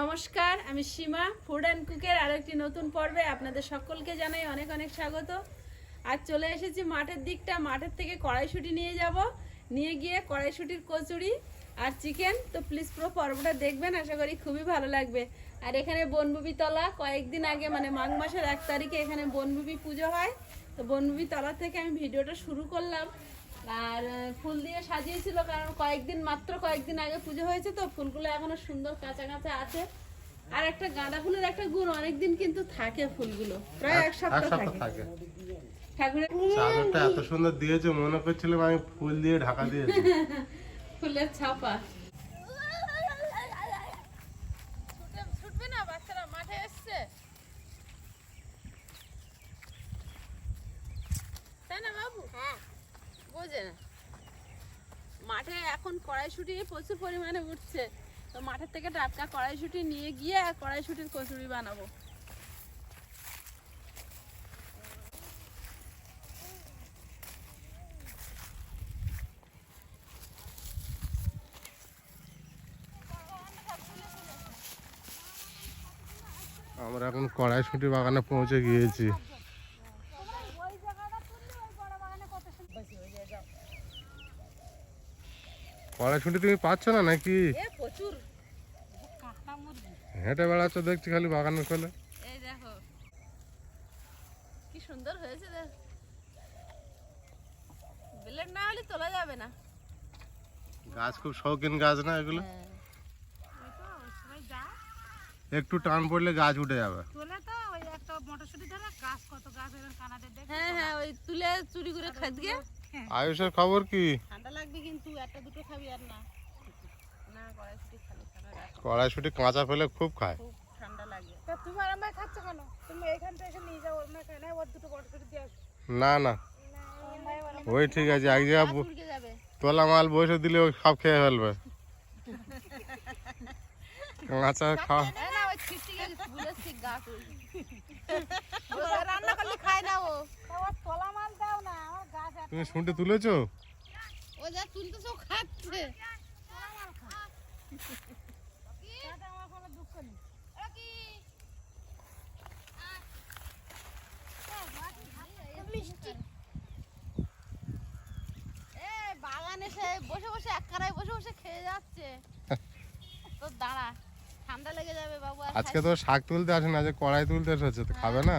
নমস্কার, আমি সীমা food and কুকের আরও একটি নতুন পর্বে আপনাদের সকলকে জানাই অনেক অনেক স্বাগত। আজ চলে এসেছি মাঠের দিকটা, মাঠের থেকে কড়াইশুটি নিয়ে যাব। নিয়ে গিয়ে কড়াইশুটির কচুরি আর চিকেন, তো প্লিজ পুরো পর্বটা দেখবেন, আশা করি খুবই ভালো লাগবে। আর এখানে বনবুবি তলা কয়েকদিন আগে মানে মাঘ মাসের এক তারিখে এখানে বনবুবি পুজো হয়। তো বনবুবি তলা থেকে আমি ভিডিওটা শুরু করলাম। আর ফুল দিয়ে সাজিয়েছিল কারণ কয়েকদিন মাত্র কয়েকদিন আগে পুজো হয়েছে তো ফুলগুলো এখনও সুন্দর কাঁচা কাঁচা আছে। আর একটা গাঁদা ফুলের একটা গুণ অনেকদিন কিন্তু থাকে ফুলগুলো প্রায় এক সপ্তাহ থাকে। থাকে। ঠাকুরের চাদরটা এত সুন্দর দিয়েছে মনে করছিলাম আমি ফুল দিয়ে ঢাকা দিয়েছি। ফুলের ছাপা ছুটবে না বাচ্চারা মাঠে এসছে তাই না বাবু হ্যাঁ মাঠে এখন কড়াইশুটি প্রচুর পরিমাণে উঠছে। তো মাঠের থেকে টাটকা কড়াইশুটি নিয়ে গিয়ে কড়াইশুটির কচুরি বানাবো। আমরা এখন কড়াইশুটি বাগানে পৌঁছে গিয়েছি। তুমি পাচ্ছ না নাকি? হেঁটে বেড়াচ্ছ দেখছি খালি বাগানের খোলে কি সুন্দর হয়েছে ব্লেড না হলে তোলা যাবে না। গাছ খুব শৌখিন গাছ না এগুলো? হ্যাঁ। একটু টান পড়লে গাছ উঠে যাবে। তোলে তো ওই একটা মটরশুটি ধরে গাছ কত গাছ এরকম কানাদের দেখ হ্যাঁ হ্যাঁ ওই তুলে চুরি করে খাদ্যে আয়ুষের খবর কি? লাগবে কিন্তু একটা দুটো খাবি আর না। না কড়াইশুটি খালি কড়াইশুটি কাঁচা ফেলে খুব খায়। ঠান্ডা লাগে। তা তুমি আর আমায় খাচ্ছ কেন? তুমি এইখান এসে নিয়ে যাও ওর মেয়ে না ওর দুটো মটরশুটি দিয়ে আসো। না না। ওই ঠিক আছে এক জায়গা তোলা মাল বসে দিলে ওই সব খেয়ে ফেলবে। কাঁচা খাওয়া তুমি শুনতে তুলেছো? ও যা তুলতেছে খাচ্ছে। তাতে আমার কোনো দুঃখ নেই এ বাগানে সে বসে বসে এক কারায় বসে বসে খেয়ে যাচ্ছে। তো দাঁড়া ঠান্ডা লেগে যাবে বাবু আজকে তো শাক তুলতে আসে না যে কড়াই তুলতে এসেছে তো খাবে না?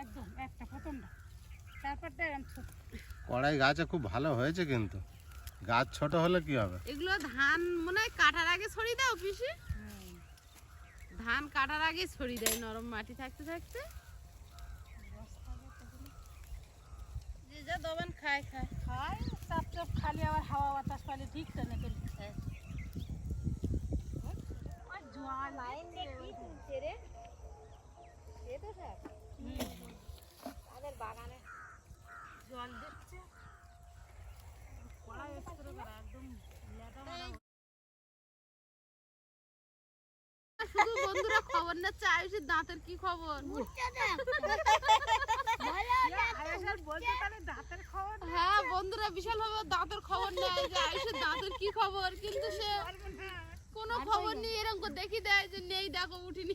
একদম তুমি প্রথমটা তারপরটা এরকম ছোট কড়াই গাছে খুব ভালো হয়েছে কিন্তু। গাছ ছোট হলে কি হবে? এগুলো ধান মনে হয় কাটার আগে ছড়িয়ে দাও পিসি। ধান কাটার আগে ছড়িয়ে দেয় নরম মাটি থাকতে থাকতে। যে যা দবান খায় খায়। চাপ চাপ খালি আবার হাওয়া বাতাস পালে ঠিক লাইন জল দেখছে কড়াই স্প্রে করা একদম লেটা মারা শুধু খবর নিচ্ছে আয়ুষের দাঁতের কি খবর? হ্যাঁ বন্ধুরা বিশাল ভাবে দাঁতের খবর নেয় যে আয়ুষের দাঁতের কি খবর কিন্তু সে কোনো খবর নেই এরকম করে দেখি দেয় যে নেই দেখো উঠিনি।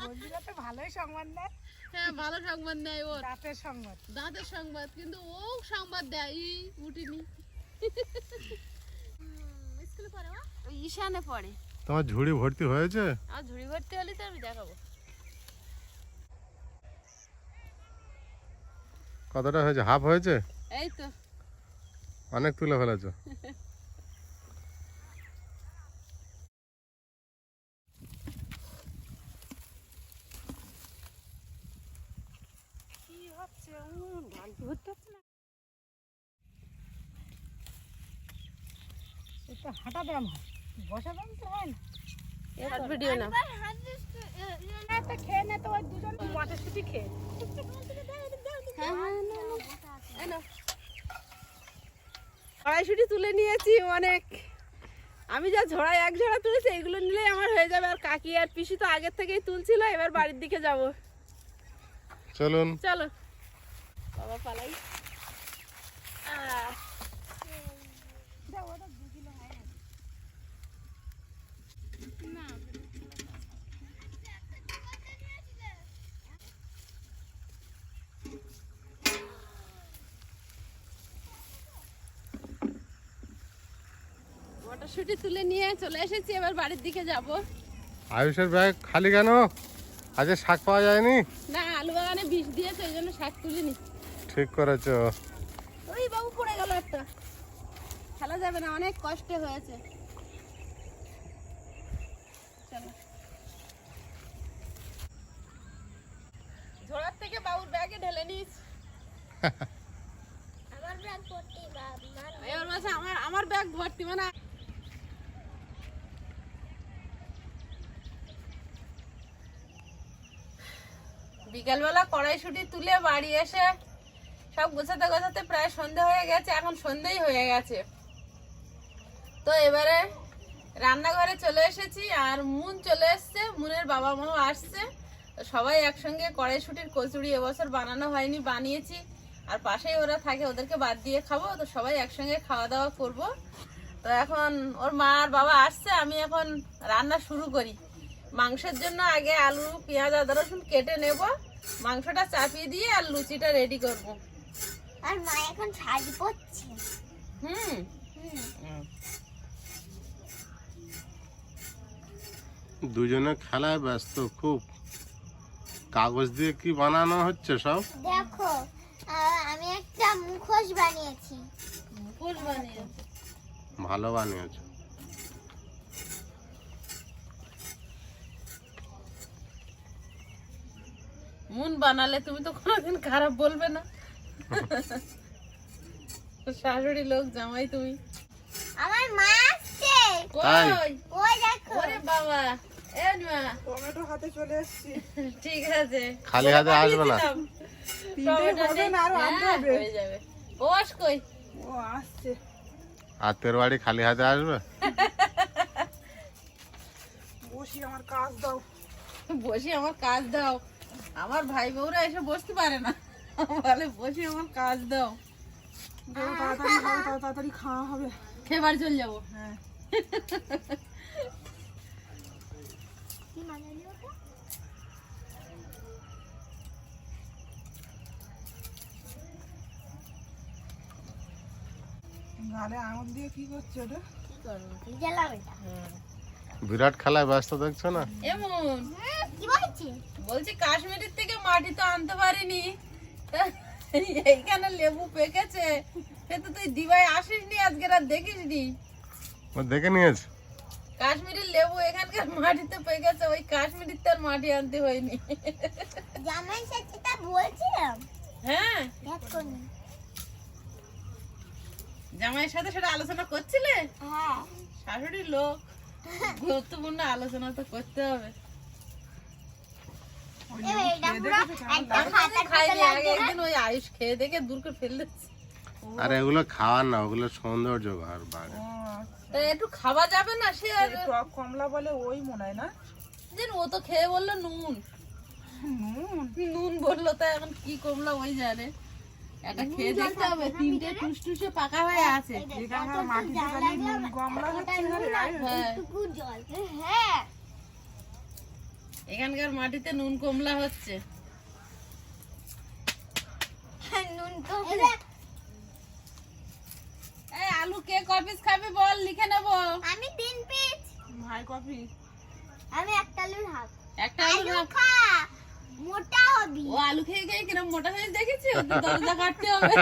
বন্ধুরা তো ভালোই সংবাদ নেয়। হ্যাঁ ভালো সংবাদ নেয় ওর। দাঁতের সংবাদ। দাঁতের সংবাদ কিন্তু ও সংবাদ দেয় উঠিনি। স্কুলে পড়ে ওই ঈশানে পড়ে। তোমার ঝুড়ি ভর্তি হয়েছে? আর ঝুড়ি ভর্তি হলে তো আমি দেখাবো। কতটা হয়েছে? হাফ হয়েছে? এই তো। অনেক তুলে ফেলেছো। হাঁটা ব্যায়াম হয় তো হয়। না ভিডিও না একটা খেয়ে নে তো ওই দুজন মটরশুটি খেয়ে? হ্যাঁ হ্যাঁ। কড়াইশুটি তুলে নিয়েছি অনেক। আমি যা ঝোড়া এক ঝোড়া তুলেছি এগুলো নিলেই আমার হয়ে যাবে। আর কাকি আর পিসি তো আগের থেকেই তুলছিল এবার বাড়ির দিকে যাব। চলুন। চলো। বাবা পালাই। মটরশুঁটি তুলে নিয়ে চলে এসেছি এবার বাড়ির দিকে যাব। আয়ুষের ব্যাগ খালি কেন? আজকে শাক পাওয়া যায়নি? না আলু বাগানে বিষ দিয়েছে ওই জন্য শাক তুলিনি। ঠিক করেছ। ওই বাবু পড়ে গেল একটা। খেলা যাবে না অনেক কষ্ট হয়েছে। চলো। ঝোড়ার থেকে বাবুর ব্যাগে ঢেলে নিস। আমার ব্যাগ ভর্তি আমার আমার ব্যাগ ভর্তি মানে বিকালবেলা কড়াইশুটি তুলে বাড়ি এসে সব গোছাতে গোছাতে প্রায় সন্ধে হয়ে গেছে, এখন সন্ধেই হয়ে গেছে। তো এবারে রান্নাঘরে চলে এসেছি আর মুন চলে এসছে, মুনের বাবা মাও আসছে। সবাই একসঙ্গে কড়াইশুটির কচুরি এবছর বানানো হয়নি, বানিয়েছি। আর পাশেই ওরা থাকে, ওদেরকে বাদ দিয়ে খাব। তো সবাই একসঙ্গে খাওয়া দাওয়া করব। তো এখন ওর মা আর বাবা আসছে, আমি এখন রান্না শুরু করি। মাংসের জন্য আগে আলু পেঁয়াজ আদা রসুন কেটে নেব। মাংসটা চাপিয়ে দিয়ে আর লুচিটা রেডি করব। আর মা এখন শাড়ি পরছে। হুম। হুম। দুজনে খেলায় ব্যস্ত খুব। কাগজ দিয়ে কি বানানো হচ্ছে সব? দেখো আমি একটা মুখোশ বানিয়েছি। মুখোশ বানিয়ে ভালো বানিয়েছো। মুন বানালে তুমি তো কোনোদিন খারাপ বলবে না। শাশুড়ি লোক জামাই তুমি। আমার মা আসছে। তাই? কই দেখো। ওরে বাবা। টমেটো হাতে চলে এসেছি। ঠিক আছে। খালি হাতে আসবে না? তিনটে টমেটো হবে না, আরও আনতে হ্যাঁ, হবে। হয়ে যাবে। বস কই? ও আসছে। আত্মের বাড়ি খালি হাতে আসবে? বসি আমার কাজ দাও। বসে আমার কাজ দাও। আমার ভাই বউরা এসে বসতে পারে না। বলে বসে আমার কাজ দাও। তাড়াতাড়ি খাওয়া হবে। খেবার চলে যাব। হ্যাঁ। গালে আঙুল দিয়ে কি করছে ওটা কি করব? জ্বালাবে এটা বিরাট খেলায় ব্যস্ত দেখছ না? এমন? কি বলছি বলছি কাশ্মীরের থেকে মাটি তো আনতে পারিনি। এইখানে লেবু পেকেছে। সে তো তুই দিবাই আসিস নি আজকে রাত দেখিস নি দেখে নিয়েছে? কাশ্মীরের লেবু এখানকার মাটিতে পেকেছে ওই কাশ্মীরের তার মাটি আনতে হয়নি। জামাই তা বলছিলাম। হ্যাঁ। দেখো জামাইয়ের সাথে সেটা আলোচনা করছিলে? হ্যাঁ। শাশুড়ির লোক। গুরুত্বপূর্ণ আলোচনা তো করতে হবে। আর এগুলো খাওয়ার না ওগুলো সৌন্দর্য ঘর বাড়ি একটু খাওয়া যাবে না সে আর? কমলা বলে ওই মনে হয় না? ও তো খেয়ে বলল নুন। নুন? নুন বলল তা এখন কি কমলা ওই জানে। এটা খেয়ে দেখতে হবে তিনটে টুসটুসে পাকা হয়ে আছে। এখানকার মাটিতে খালি নুন কমলা হচ্ছে হ্যাঁ। হ্যাঁ। এখানকার মাটিতে নুন কমলা হচ্ছে। নুন এই আলু কে কপিস খাবে বল লিখে নেব। আমি তিন পিস ভাই কপি আমি একটা আলুর হাফ। একটা আলু আলু খা। মোটা হবি। ও আলু খেয়ে খেয়ে কিরম মোটা হয়ে দেখেছি? ও তো দরজা কাটতে হবে।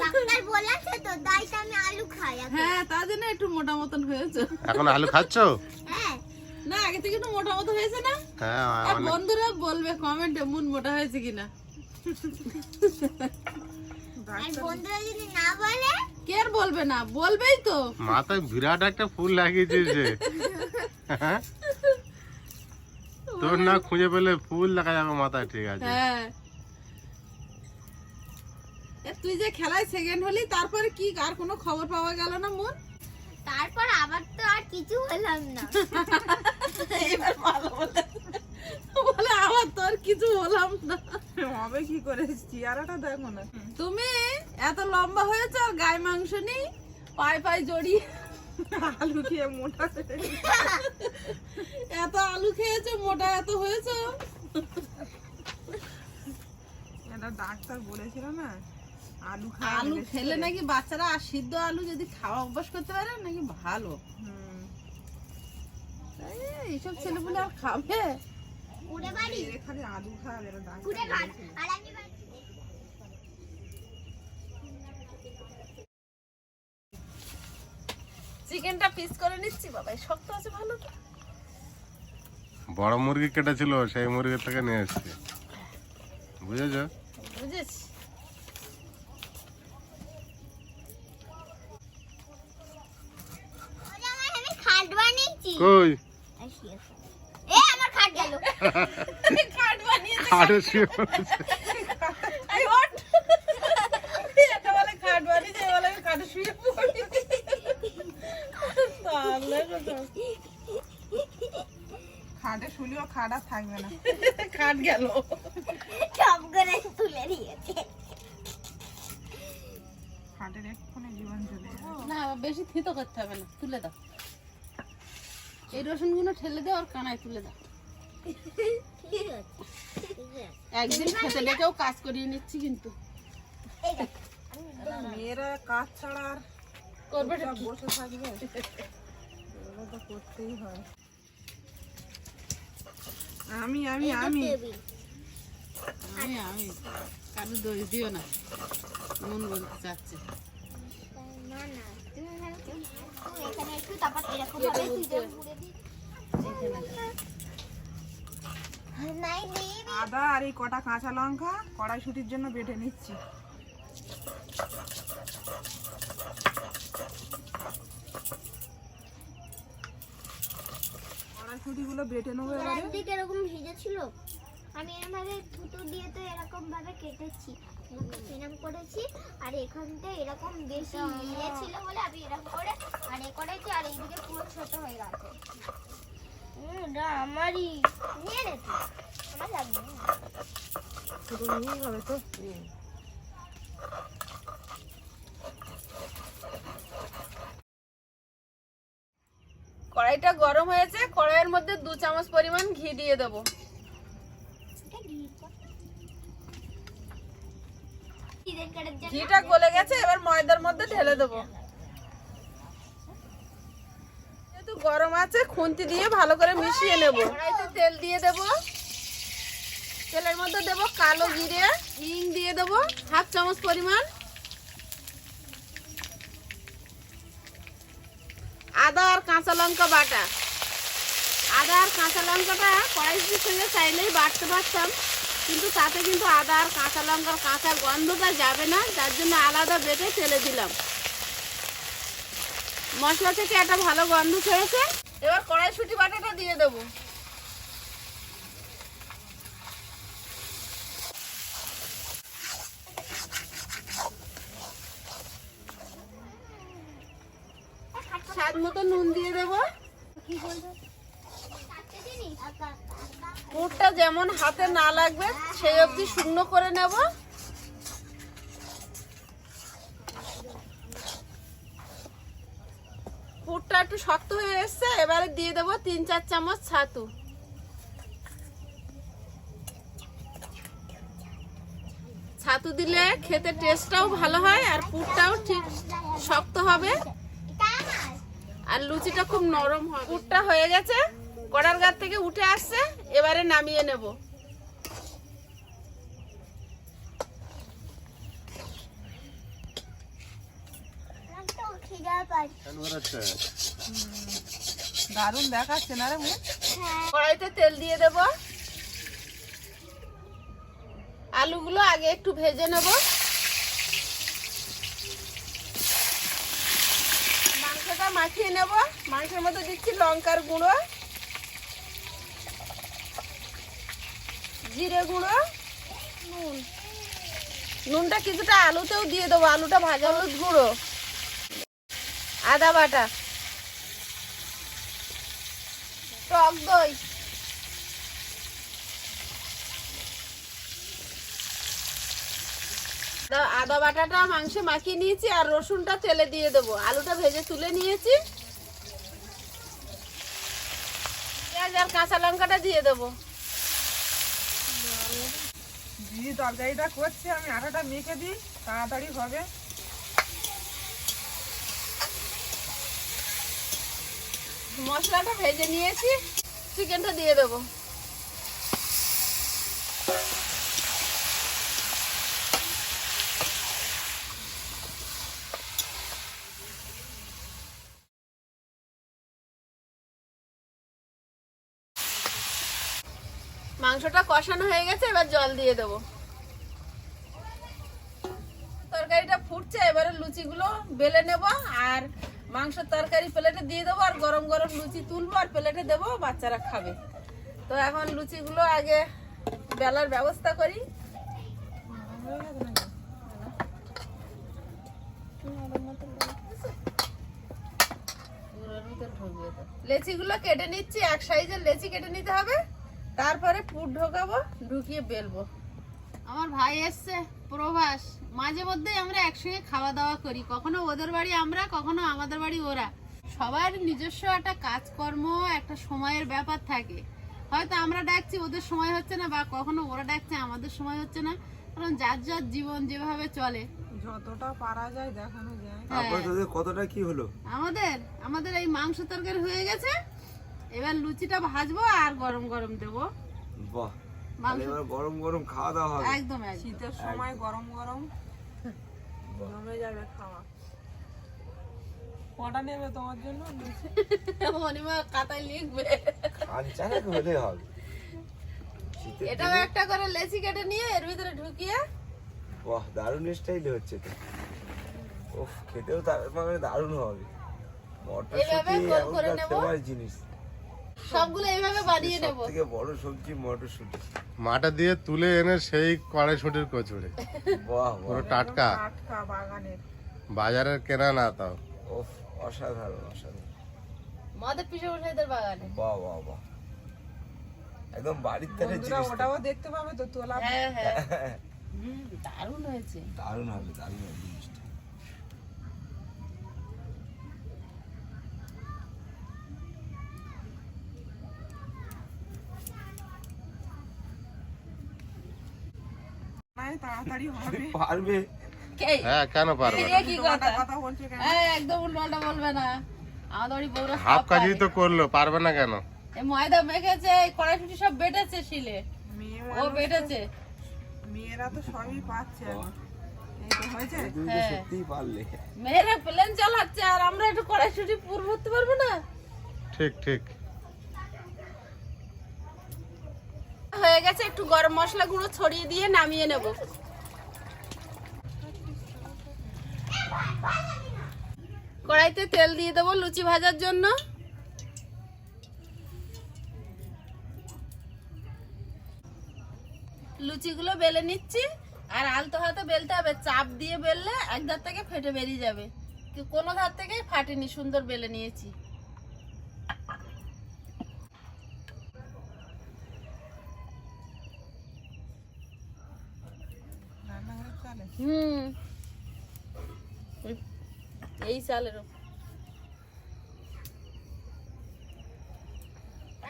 ডাক্তার বলেছে তো তাই তো আমি আলু খাই হ্যাঁ তার জন্য একটু মোটা মতন হয়েছে। এখন আলু খাচ্ছো? হ্যাঁ। না আগে থেকে একটু মোটা মতো হয়েছে না? হ্যাঁ বন্ধুরা বলবে কমেন্টে মুন মোটা হয়েছে কিনা। আর বন্ধুরা যদি না বলে? কে আর বলবে না? বলবেই তো। মাথায় বিরাট একটা ফুল লাগিয়েছে হ্যাঁ? তোর না খুঁজে পেলে ফুল দেখা যাবে মাথায় ঠিক আছে। হ্যাঁ। তুই যে খেলায় সেকেন্ড হলি তারপরে কি আর কোনো খবর পাওয়া গেল না মোর তারপর আবার তো আর কিছু হলাম না। এবার ভালো বলে বলে আমার তো আর কিছু হলাম না। হবে কি করে? চেয়ারাটা দেখো না। তুমি এত লম্বা হয়েছে আর গায়ে মাংস নেই পায়ে পায়ে জড়িয়ে আলু খেয়ে মোটা এত আলু খেয়েছো মোটা এত হয়েছো? একটা ডাক্তার বলেছিল না আলু খাওয়া আলু খেলে নাকি বাচ্চারা আর সিদ্ধ আলু যদি খাওয়া অভ্যাস করতে পারে নাকি ভালো। হুম। এই, এইসব ছেলেপুলে আর খাবে? উড়ে বাড়ি এর খালি আলু খাওয়া এটা ডাক্তার ঘুরে ঘাট বলেছিল। আর আমি বাড়ি চিকেনটা পিস করে নিচ্ছি বাবা এই শক্ত আছে ভালো তো বড় মুরগি কেটেছিল সেই মুরগি থেকে নিয়ে এসছি। বুঝেছ? বুঝেছি। কই? এ আমার খাট গেল। বানিয়েছে। খাটে শুয়ে পড়েছে। এই ওঠ। এটা বলে খাট বানিয়েছে বলে খাটে শুয়ে। খাটে শুলিও খাট আর থাকবে না। খাট গেল। সব করে তুলে দিয়েছে। খাটের এক্ষুনি জীবন চলে না বেশি থিতো করতে হবে না তুলে দাও। এই রসুনগুলো ঠেলে দাও আর কানায় তুলে দাও। একদিন খেতে ডেকেও কাজ করিয়ে নিচ্ছি কিন্তু। মেয়েরা কাজ ছাড়া আর করবে বসে থাকবে। এগুলো তো করতেই হয়। আমি আমি আমি। আমি আমি। কারও দোষ দিও না। মন বলতে চাচ্ছে। আদা আর এই কটা কাঁচা লঙ্কা কড়াইশুটির জন্য বেটে নিচ্ছি। কড়াইশুটিগুলো বেটে নেব এবারে। একদিকে এরকম ভিজে ছিল আমি এরভাবে থুতু দিয়ে তো এরকম ভাবে কেটেছি এরকম করেছি আর এখানটা এরকম বেশি ইয়ে ছিল বলে আমি এরকম করে আর এ করেছি আর এইদিকে পুরো ছোট হয়ে গেছে। না আমারই। নিয়ে নে তুই। আমার লাগবে না। শুধু নিয়েই হবে তো? কড়াইটা গরম হয়েছে, কড়াইয়ের মধ্যে দু চামচ পরিমাণ ঘি দিয়ে দেবো। ঘিটা গলে গেছে, এবার ময়দার মধ্যে ঢেলে দেবো। যেহেতু গরম আছে, খুন্তি দিয়ে ভালো করে মিশিয়ে নেব। তেল দিয়ে দেব। তেলের মধ্যে দেব কালো জিরে, হিং দিয়ে দেব, হাফ চামচ পরিমাণ আদা আর কাঁচা লঙ্কা বাটা। আদা আর কাঁচা লঙ্কাটা কড়াইশুটির সঙ্গে চাইলেই বাটতে পারতাম, কিন্তু তাতে কিন্তু আদা আর কাঁচা লঙ্কার কাঁচা গন্ধটা যাবে না, যার জন্য আলাদা বেটে ফেলে দিলাম। মশলা থেকে একটা ভালো গন্ধ ছেড়েছে, এবার কড়াইশুটি বাটাটা দিয়ে দেবো স্বাদ মতো নুন দিয়ে দেবো কি বলব চারটে জিনিস পুরটা যেমন হাতে না লাগবে, সেই অবধি শুকনো করে নেব। পুরটা একটু শক্ত হয়ে এসছে, এবারে দিয়ে দেবো তিন চার চামচ ছাতু। ছাতু দিলে খেতে টেস্টটাও ভালো হয় আর পুরটাও ঠিক শক্ত হবে। আর লুচিটা খুব নরম হবে। পুরটা হয়ে গেছে, কড়ার গাছ থেকে উঠে আসছে, এবারে নামিয়ে নেব আমার তো খিদা পাচ্ছে কেন বেরোচ্ছে? দারুণ দেখাচ্ছে না রে হ্যাঁ। কড়াইতে তেল দিয়ে দেব। আলুগুলো আগে একটু ভেজে নেব। মাংসটা মাখিয়ে নেব। মাংসের মধ্যে দিচ্ছি লঙ্কার গুঁড়ো। জিরে গুঁড়ো। নুন। নুনটা কিছুটা আলুতেও দিয়ে দেবো। আলুটা ভাজা হলুদ গুঁড়ো। আদা বাটা। টক দই। আদা বাটাটা মাংসে মাখিয়ে নিয়েছি আর রসুনটা তেলে দিয়ে দেবো। আলুটা ভেজে তুলে নিয়েছি। পেঁয়াজ আর কাঁচা লঙ্কাটা দিয়ে দেবো। দিদি তরকারিটা করছে, আমি আটাটা মেখে দিই, তাড়াতাড়ি হবে। মশলাটা ভেজে নিয়েছি, চিকেনটা দিয়ে দেবো। মাংসটা কষানো হয়ে গেছে, এবার জল দিয়ে দেবো। তরকারিটা ফুটছে, এবারে লুচিগুলো বেলে নেব, আর মাংস তরকারি প্লেটে দিয়ে দেবো আর গরম গরম লুচি তুলবো আর প্লেটে দেবো, বাচ্চারা খাবে। তো এখন লুচিগুলো আগে বেলার ব্যবস্থা করি। লেচিগুলো কেটে নিচ্ছি, এক সাইজের লেচি কেটে নিতে হবে। তারপরে পুর ঢোকাবো, ঢুকিয়ে বেলবো। আমার ভাই এসছে। প্রবাস মাঝে মধ্যেই আমরা একসঙ্গে খাওয়া দাওয়া করি। কখনো ওদের বাড়ি আমরা কখনো আমাদের বাড়ি ওরা। সবার নিজস্ব একটা কাজকর্ম একটা সময়ের ব্যাপার থাকে। হয়তো আমরা ডাকছি ওদের সময় হচ্ছে না বা কখনো ওরা ডাকছে আমাদের সময় হচ্ছে না। কারণ যার যার জীবন যেভাবে চলে। যতটা পারা যায় দেখানো যায়। তারপরে কতটা কি হলো? আমাদের আমাদের এই মাংস তরকারি হয়ে গেছে। এবার লুচিটা ভাজবো আর গরম গরম দেবো। বাহ। গরম গরম খাওয়া দাওয়া হবে। একদম শীতের সময় গরম গরম। জমে যাবে খাওয়া। কটা নেবে তোমার জন্য? মনিমা খাতায় লিখবে। খাঞ্চা নাকি হলে হবে। এটাও একটা করে লেচি কেটে নিয়ে এর ভিতরে ঢুকিয়ে বাহ দারুণ স্টাইলে হচ্ছে তো। ওফ খেতেও তার মানে দারুণ হবে। মটরশুঁটি গোল করে নেব। জিনিস। সবগুলো এইভাবে বানিয়ে নেব। থেকে বড় সবজি মটরশুঁটি। মাটা দিয়ে তুলে এনে সেই কড়াইশুটির কচুরি। বাহ পুরো টাটকা। টাটকা বাগানের। বাজারের কেনা না তাও। ওফ অসাধারণ অসাধারণ। মদের বাগানে। বাহ বাহ বাহ। একদম বাড়ির জিনিস ওটাও দেখতে পাবে তো তোলা হ্যাঁ হ্যাঁ। দারুণ হয়েছে। দারুণ হবে দারুণ হবে জিনিসটা নাই তাড়াতাড়ি হবে। পারবে। হ্যাঁ কেন পারবে না? কি কথা? কথা বলছো কেন? এই, একদম উল্টোটা বলবে না। আমাদের বউরা হাফ কাজই তো করল পারবে না কেন? এই ময়দা মেখেছে এই কড়াইশুটি সব বেটেছে শিলে। ও বেটেছে। মেয়েরা তো সবই পাচ্ছে। হ্যাঁ। মেয়েরা প্লেন চালাচ্ছে আর আমরা একটু কড়াইশুটি পুর ভরতে পারব না? ঠিক ঠিক। হয়ে গেছে একটু গরম মশলা গুঁড়ো ছড়িয়ে দিয়ে নামিয়ে নেব। কড়াইতে তেল দিয়ে দেবো লুচি ভাজার জন্য। লুচিগুলো বেলে নিচ্ছি আর আলতো হাতে বেলতে হবে। চাপ দিয়ে বেললে এক ধার থেকে ফেটে বেরিয়ে যাবে। কোনো ধার থেকে ফাটেনি সুন্দর বেলে নিয়েছি। হুম। এই চালের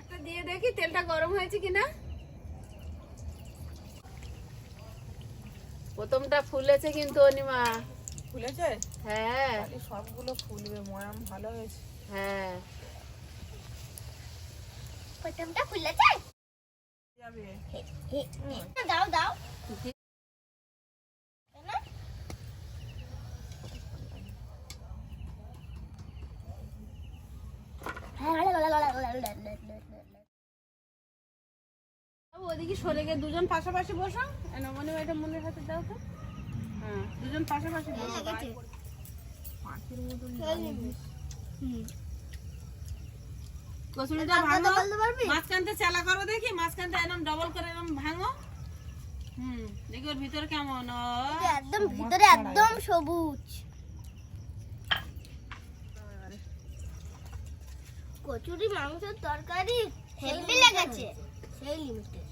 একটা দিয়ে দেখি তেলটা গরম হয়েছে কিনা? প্রথমটা ফুলেছে কিন্তু অনিমা। ফুলেছে? হ্যাঁ। সবগুলো ফুলবে ময়াম ভালো হয়েছে। হ্যাঁ। প্রথমটা খুলেছে যাবে। দাও দাও বাবু, ওদিকে সরে গিয়ে দুজন পাশাপাশি বসো। মনে এটা মনের হাতে দাও তো। হ্যাঁ দুজন পাশাপাশি বসো পাখির মতন কচুরিটা ভাঙো। মাঝখানতে চালা করো দেখি মাঝখানতে এরকম ডবল করে এরকম ভাঙো। হুম দেখি ওর ভিতর কেমন ও। একদম ভিতরে একদম সবুজ। কচুরি মাংসের তরকারি হেভি লেগেছে। সেই লিমিটেড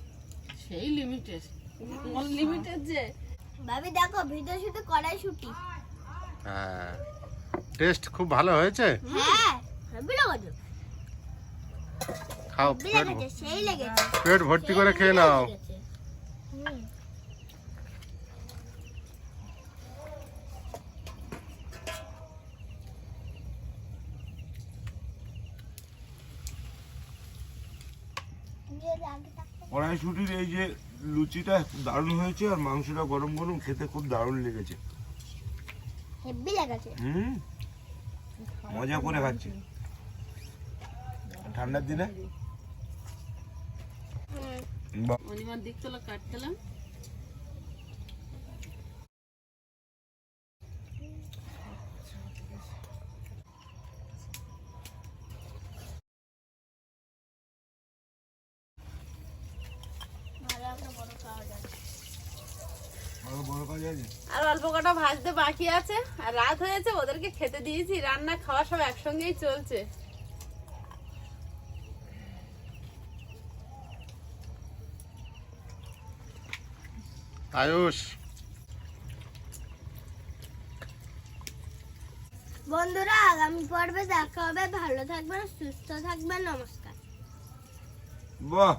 সেই লিমিটেড অনলিমিটেড যে? ভাবি দেখো ভিডিও শুধু কড়াইশুটি। হ্যাঁ। টেস্ট খুব ভালো হয়েছে? হ্যাঁ খাও পেট সেই লেগেছে। পেট ভর্তি করে খেয়ে নাও হুম। কড়াইশুটির এই যে লুচিটা দারুণ হয়েছে আর মাংসটা গরম গরম খেতে খুব দারুণ লেগেছে। হেভি লেগেছে। হুম? মজা করে খাচ্ছি। ঠান্ডার দিনে হুম। বাহ, অনিমার দিক তোলা কাটতেলাম ভালো একটা বড় খাওয়া যাবে আরও বড় কাজ আছে? আর অল্প কটা ভাজতে বাকি আছে। আর রাত হয়েছে ওদেরকে খেতে দিয়েছি। রান্না খাওয়া সব একসঙ্গেই চলছে। আয়ুষ। বন্ধুরা আগামী পর্বে দেখা হবে। ভালো থাকবেন সুস্থ থাকবেন নমস্কার। বাহ!